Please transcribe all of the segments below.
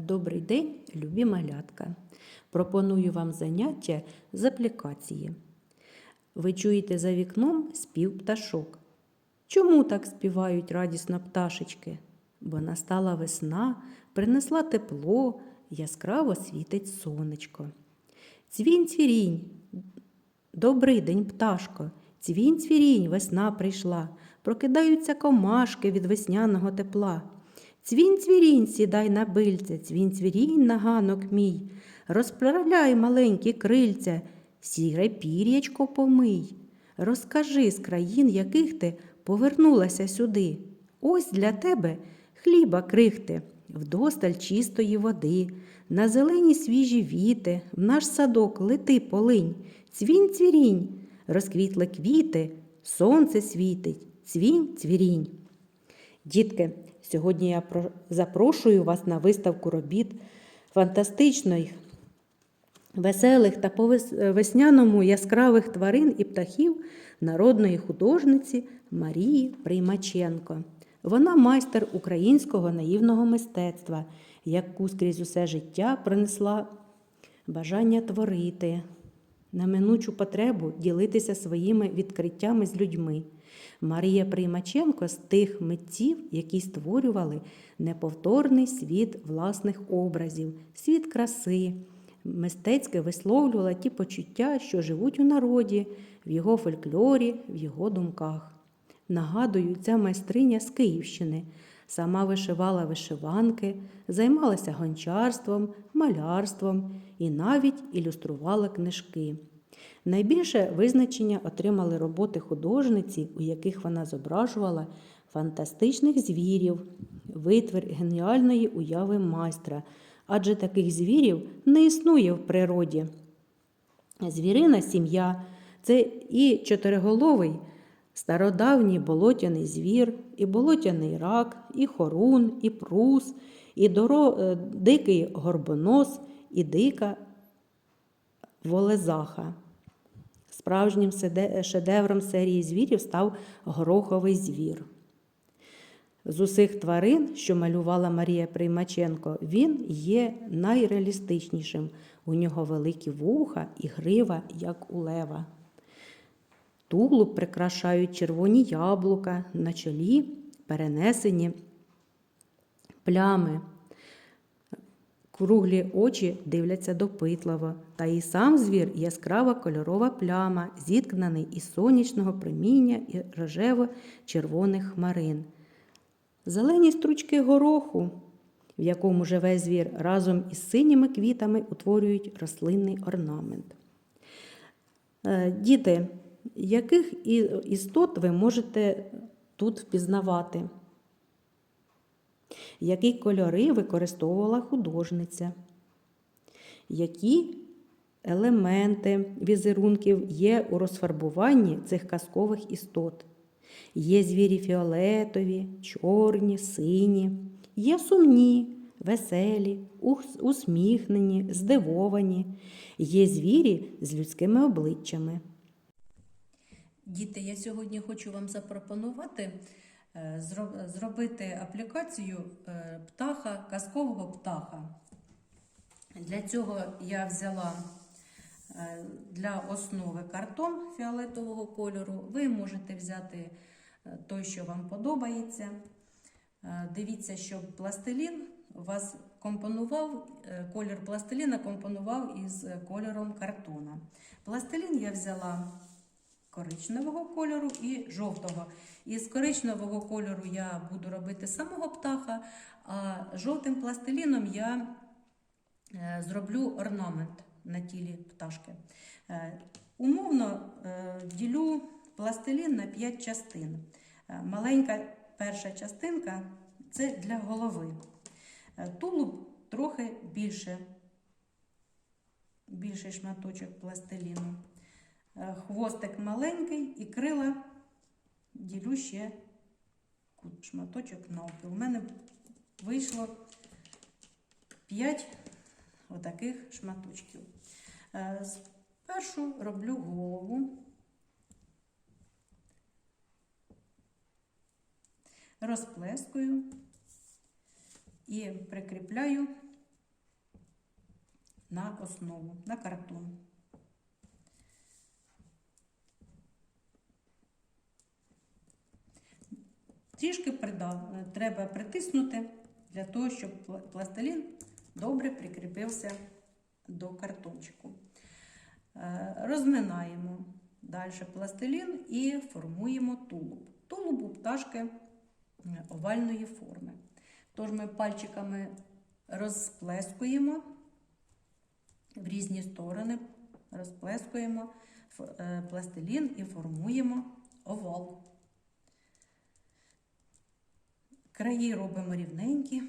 Добрий день, любі малятка. Пропоную вам заняття з аплікації. Ви чуєте за вікном спів пташок. Чому так співають радісно пташечки? Бо настала весна, принесла тепло, яскраво світить сонечко. Цвінь цвірінь, добрий день, пташко, цвінь цвірінь, весна прийшла, прокидаються комашки від весняного тепла. Цвінь цвірінь, сідай на бильце, цвінь цвірінь на ганок мій, розправляй маленькі крильця, сіре пір'ячко помий. Розкажи з країн, яких ти повернулася сюди. Ось для тебе хліба крихти, вдосталь чистої води, на зелені свіжі віти, в наш садок лети полинь, цвінь цвірінь, розквітли квіти, сонце світить, цвінь цвірінь. Дітки, сьогодні я запрошую вас на виставку робіт фантастичних, веселих та по весняному яскравих тварин і птахів народної художниці Марії Приймаченко. Вона майстер українського наївного мистецтва, яку скрізь усе життя принесла бажання творити, на минучу потребу ділитися своїми відкриттями з людьми. Марія Приймаченко з тих митців, які створювали неповторний світ власних образів, світ краси, мистецьке висловлювала ті почуття, що живуть у народі, в його фольклорі, в його думках. Нагадую, ця майстриня з Київщини. Сама вишивала вишиванки, займалася гончарством, малярством і навіть ілюструвала книжки. Найбільше визначення отримали роботи художниці, у яких вона зображувала фантастичних звірів, витвір геніальної уяви майстра, адже таких звірів не існує в природі. Звірина сім'я це і чотириголовий, стародавній болотяний звір, і болотяний рак, і хорун, і прус, і доро, е, дикий горбонос, і дика волезаха. Справжнім шедевром серії звірів став гороховий звір. З усіх тварин, що малювала Марія Приймаченко, він є найреалістичнішим. У нього великі вуха і грива, як у лева. Тулуб прикрашають червоні яблука, на чолі перенесені плями. Круглі очі дивляться допитливо, та і сам звір яскрава кольорова пляма, зіткнаний із сонячного проміння і рожево-червоних хмарин. Зелені стручки гороху, в якому живе звір, разом із синіми квітами утворюють рослинний орнамент. Е, Діти, яких істот ви можете тут впізнавати? Які кольори використовувала художниця? Які елементи візерунків є у розфарбуванні цих казкових істот? Є звірі фіолетові, чорні, сині, є сумні, веселі, усміхнені, здивовані, є звірі з людськими обличчями. Діти, я сьогодні хочу вам запропонувати е, зробити аплікацію е, птаха, казкового птаха. Для цього я взяла е, для основи картон фіолетового кольору. Ви можете взяти той, що вам подобається. Дивіться, щоб пластилін вас компонував, колір пластиліна компонував із кольором картона. Пластилін я взяла коричневого кольору і жовтого. Із коричневого кольору я буду робити самого птаха, а жовтим пластиліном я е, зроблю орнамент на тілі пташки. Е, Умовно е, ділю пластилін на 5 частин. Маленька перша частинка це для голови. Тулуб трохи більше, більший шматочок пластиліну. Е, Хвостик маленький і крила ділю ще шматочок навпіл. У мене вийшло 5 отаких шматочків. Е, Спершу роблю голову, розплескую і прикріпляю на основу, на картон. Трішки придав, е, треба притиснути для того, щоб пластилін добре прикріпився до картончику. Е, Розминаємо далі пластилін і формуємо тулуб. Тулуб у пташки е, овальної форми. Тож ми пальчиками розплескуємо в різні сторони, розплескуємо пластилін і формуємо овал. Краї робимо рівненькі.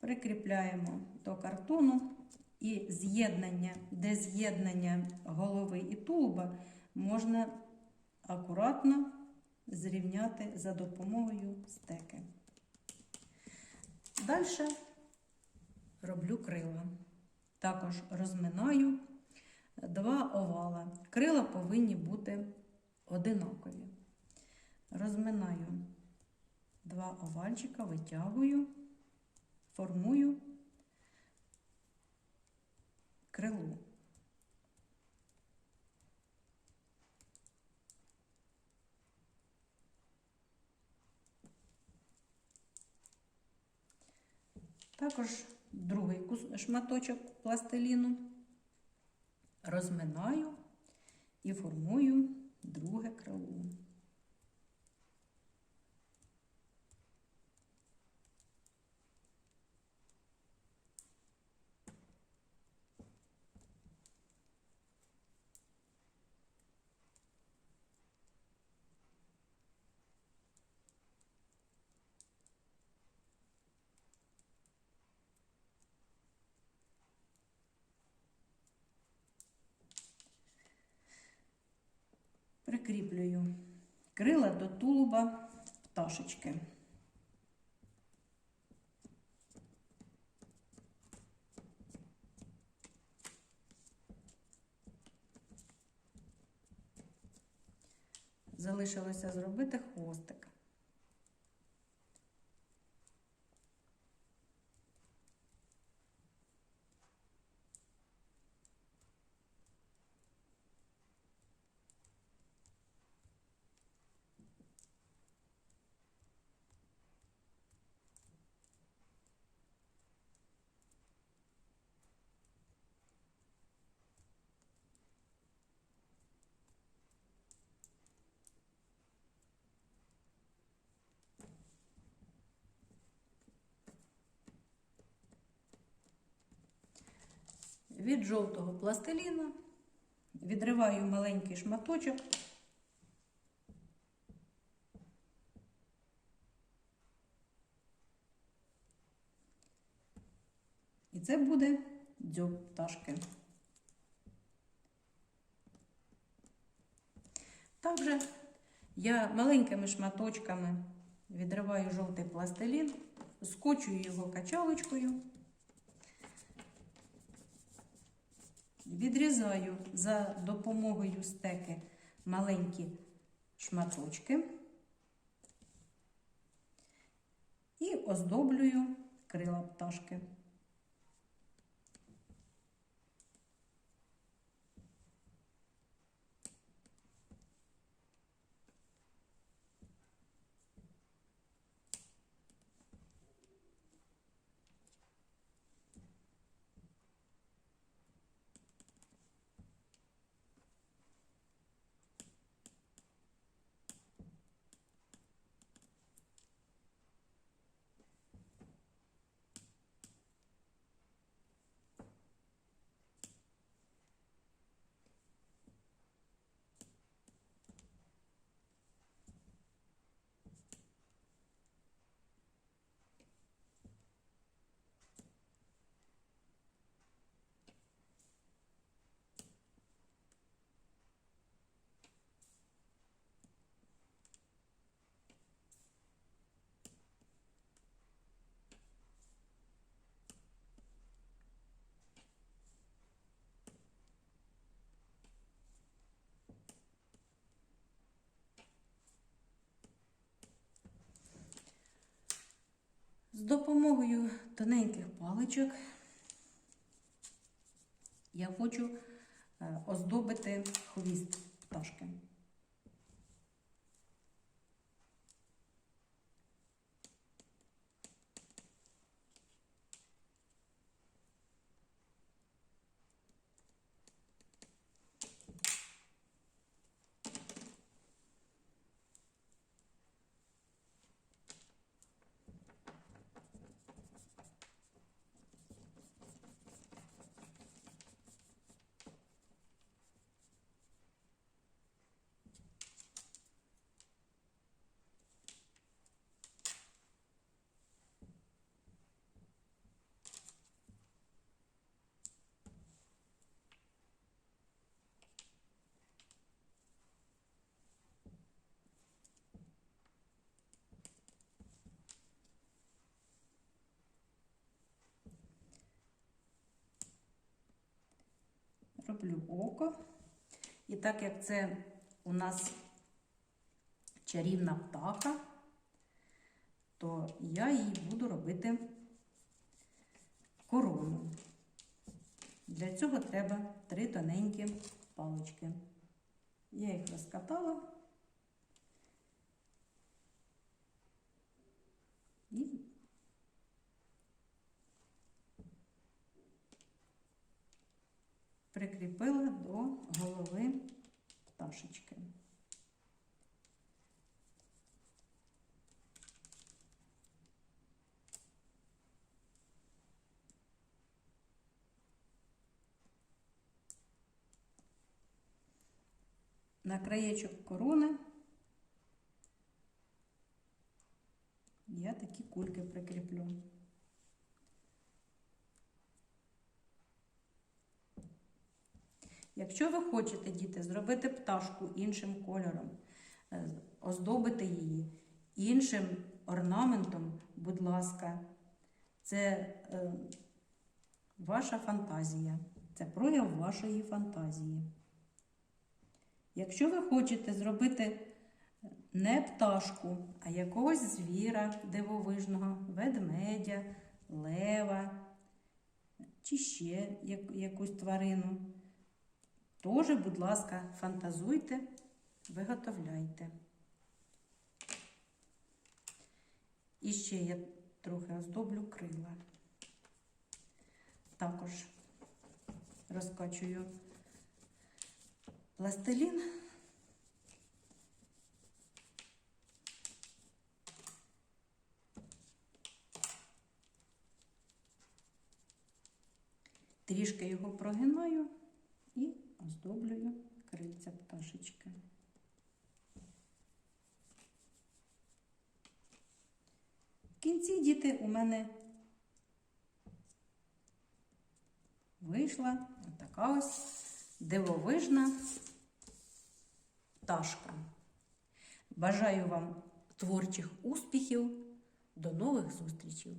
Прикріпляємо до картону і з'єднання, де з'єднання голови і тулуба можна акуратно зрівняти за допомогою стеки. Далі роблю крила. Також розминаю два овала. Крила повинні бути одинакові. Розминаю два овальчика, витягую, формую крило. Також другий шматочок пластиліну розминаю і формую друге крило. Прикріплюю крила до тулуба пташечки. Залишилося зробити хвостик. Від жовтого пластиліна відриваю маленький шматочок. І це буде дзьоб пташки. Також я маленькими шматочками відриваю жовтий пластилін, скочую його качалочкою. Відрізаю за допомогою стеки маленькі шматочки і оздоблюю крила пташки. Допомогою тоненьких паличок я хочу е, оздобити хвіст пташки. Роблю око. І так як це у нас чарівна птаха, то я їй буду робити корону. Для цього треба три тоненькі палочки. Я їх розкатала і прикріпила до голови пташечки. На краєчок корони я такі кульки прикріплю. Якщо ви хочете, діти, зробити пташку іншим кольором, е, оздобити її іншим орнаментом, будь ласка, це е, ваша фантазія, це прояв вашої фантазії. Якщо ви хочете зробити не пташку, а якогось звіра дивовижного, ведмедя, лева чи ще як- якусь тварину, Тоже, будь ласка, фантазуйте, виготовляйте. І ще я трохи оздоблю крила. Також розкачую пластилін. Трішки його прогинаю і оздоблюю крильця пташечки. В кінці діти у мене вийшла така ось дивовижна пташка. Бажаю вам творчих успіхів. До нових зустрічей!